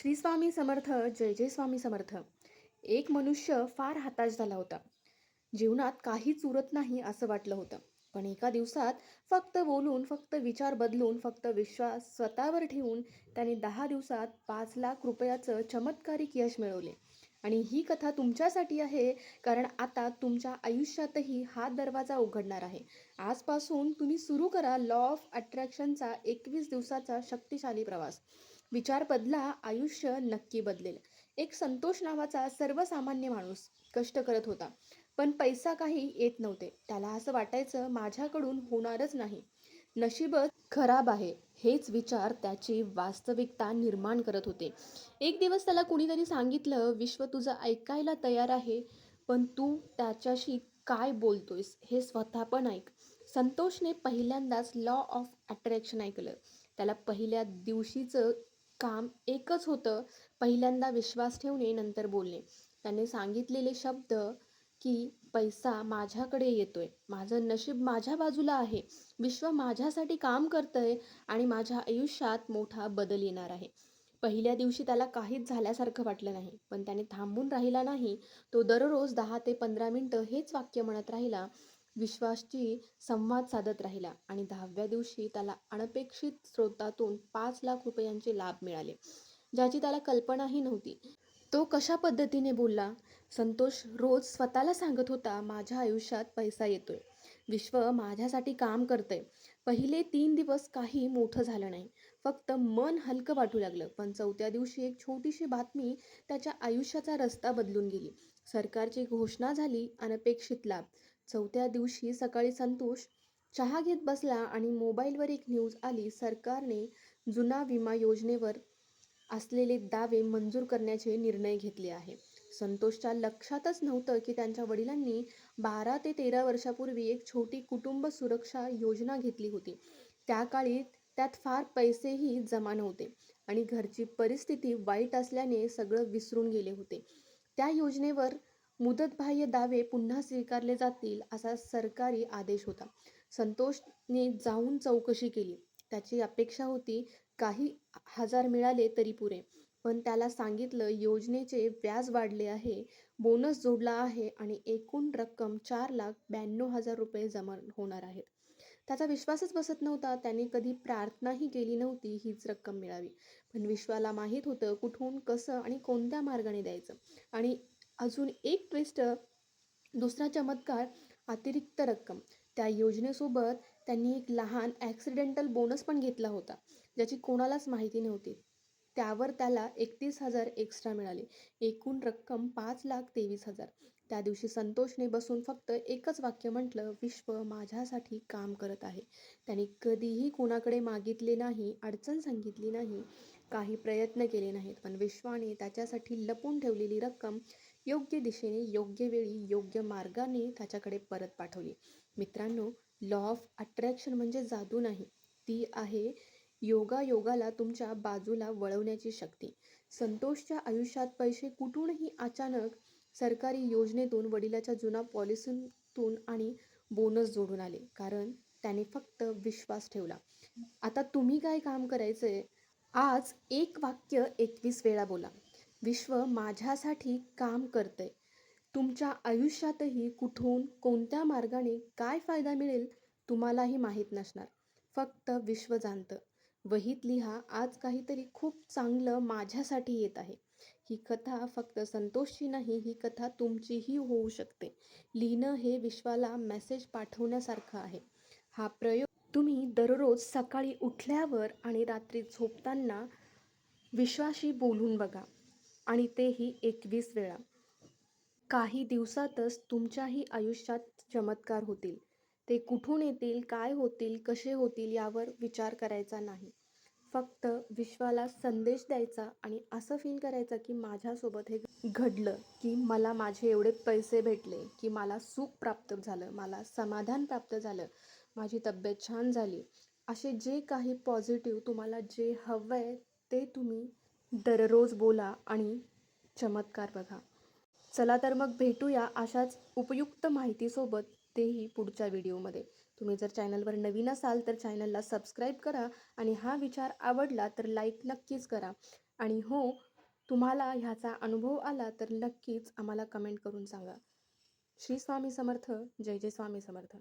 श्री स्वामी समर्थ जय जय स्वामी समर्थ. एक मनुष्य फार हताश झाला होता. जीवनात काहीच उरत नाही असं वाटलं होतं. पण एका दिवसात फक्त बोलून फक्त विचार बदलून फक्त विश्वास स्वतःवर ठेवून त्याने दहा दिवसात पाच लाख रुपयाचं चमत्कारिक यश मिळवले. आणि ही कथा तुमच्यासाठी आहे कारण आता तुमच्या आयुष्यातही हा दरवाजा उघडणार आहे. आजपासून तुम्ही सुरू करा लॉ ऑफ अट्रॅक्शनचा एकवीस दिवसाचा शक्तिशाली प्रवास. विचार बदला आयुष्य नक्की बदलेल. एक संतोष नावाचा सर्वसामान्य माणूस कष्ट करत होता पण पैसा काही येत नव्हते. त्याला असं वाटायचं माझ्याकडून होणारच नाही. नशीबच खराब आहे हेच विचार त्याची वास्तविकता निर्माण करत होते. एक दिवस त्याला कुणीतरी सांगितलं विश्व तुझं ऐकायला तयार आहे पण तू त्याच्याशी काय बोलतोयस हे स्वतः पण ऐक. संतोषने पहिल्यांदाच लॉ ऑफ अट्रॅक्शन ऐकलं. त्याला पहिल्या दिवशीचं काम एकच होतं पहिल्यांदा विश्वास ठेवणे नंतर बोलणे. त्याने सांगितलेले शब्द की पैसा माझ्याकडे येतोय. माझं नशीब माझ्या बाजूला आहे. विश्व माझ्यासाठी काम करतंय आणि माझ्या आयुष्यात मोठा बदल येणार आहे. पहिल्या दिवशी त्याला काहीच झाल्यासारखं वाटलं नाही पण त्याने थांबून राहिला नाही. तो दररोज दहा ते पंधरा मिनटं हेच वाक्य म्हणत राहिला. विश्वासची संवाद साधत राहिला आणि दहाव्या दिवशी त्याला अनपेक्षित स्रोतातून पाच लाख रुपयांचे लाभ मिळाले ज्याची त्याला कल्पनाही नव्हती. तो कशा पद्धतीने बोलला? संतोष रोज स्वतःला सांगत होता माझ्या आयुष्यात पैसा येतोय. विश्व माझ्यासाठी काम करतंय. पहिले तीन दिवस काही मोठं झालं नाही. फक्त मन हलकं वाटू लागलं. पण चौथ्या दिवशी एक छोटीशी बातमी त्याच्या आयुष्याचा रस्ता बदलून गेली. सरकारची घोषणा झाली अनपेक्षित लाभ चौथ्या दिवशी सकाळी संतोष चहा घेत बसला आणि मोबाईलवर एक न्यूज आली सरकारने जुना विमा योजनेवर असलेले दावे मंजूर करण्याचे निर्णय घेतले आहे. संतोषच्या लक्षातच नव्हतं की त्यांच्या वडिलांनी बारा ते तेरा वर्षापूर्वी एक छोटी कुटुंब सुरक्षा योजना घेतली होती. त्या काळी त्यात फार पैसेही जमा नव्हते आणि घरची परिस्थिती वाईट असल्याने सगळं विसरून गेले होते. त्या योजनेवर मुदतबाह्य दावे पुन्हा स्वीकारले जातील असा सरकारी आदेश होता. संतोषने जाऊन चौकशी केली. त्याची अपेक्षा होती काही हजार मिळाले तरी पुरे. पण त्याला सांगितलं योजनेचे व्याज वाढले आहे बोनस जोडला आहे आणि एकूण रक्कम चार लाख ब्याण्णव हजार रुपये जमा होणार आहेत त्याचा विश्वासच बसत नव्हता. त्याने कधी प्रार्थनाही केली नव्हती हीच रक्कम मिळावी. पण विश्वाला माहीत होतं कुठून कसं आणि कोणत्या मार्गाने द्यायचं. आणि अजून एक ट्विस्ट दुसरा चमत्कार अतिरिक्त रक्कम. त्या योजनेसोबत त्यांनी एक लहान ॲक्सिडेंटल बोनस पण घेतला होता ज्याची कोणालाच माहिती नव्हती. त्यावर त्याला एकतीस हजार एक्स्ट्रा मिळाले. एकूण रक्कम पाच लाख तेवीस हजार. त्या दिवशी संतोषने बसून फक्त एकच वाक्य म्हटलं विश्व माझ्यासाठी काम करत आहे. त्यांनी कधीही कोणाकडे मागितले नाही अडचण सांगितली नाही काही प्रयत्न केले नाहीत पण विश्वाने त्याच्यासाठी लपून ठेवलेली रक्कम योग्य दिशेने योग्य वेळी योग्य मार्गाने त्याच्याकडे परत पाठवली. मित्रांनो लॉ ऑफ अट्रॅक्शन म्हणजे जादू नाही. ती आहे योगा योगाला तुमच्या बाजूला वळवण्याची शक्ती. संतोषच्या आयुष्यात पैसे कुठूनही अचानक सरकारी योजनेतून वडिलाच्या जुना पॉलिसीतून आणि बोनस जोडून आले. कारण त्याने फक्त विश्वास ठेवला. आता तुम्ही काय काम करायचंय? आज एक वाक्य एकवीस वेळा बोला. विश्व माझ्यासाठी काम करते तुमच्या आयुष्यातही कुठून कोणत्या मार्गाने काय फायदा मिळेल तुम्हालाही माहीत नसणार. फक्त विश्व जाणतं. वहीत लिहा आज काहीतरी खूप चांगलं माझ्यासाठी येत आहे. ही कथा फक्त संतोषची नाही ही कथा तुमचीही होऊ शकते. लिहिणं हे विश्वाला मेसेज पाठवण्यासारखं आहे. हा प्रयोग तुम्ही दररोज सकाळी उठल्यावर आणि रात्री झोपताना विश्वाशी बोलून बघा. आणि तेही एकवीस वेळा. काही दिवसातच तुमच्याही आयुष्यात चमत्कार होतील. ते कुठून येतील काय होतील कसे होतील यावर विचार करायचा नाही. फक्त विश्वाला संदेश द्यायचा आणि असं फील करायचं की माझ्यासोबत हे घडलं की मला माझे एवढे पैसे भेटले की मला सुख प्राप्त झालं मला समाधान प्राप्त झालं माझी तब्येत छान झाली. असे जे काही पॉझिटिव्ह तुम्हाला जे हवं आहे ते तुम्ही दररोज बोला आणि चमत्कार बघा. चला तर मग भेटूया अशाच उपयुक्त माहितीसोबत तेही पुढच्या व्हिडिओमध्ये. तुम्ही जर चॅनलवर नवीन असाल तर चॅनलला सबस्क्राईब करा आणि हा विचार आवडला तर लाईक नक्कीच करा. आणि हो तुम्हाला ह्याचा अनुभव आला तर नक्कीच आम्हाला कमेंट करून सांगा. श्री स्वामी समर्थ जय जय स्वामी समर्थ.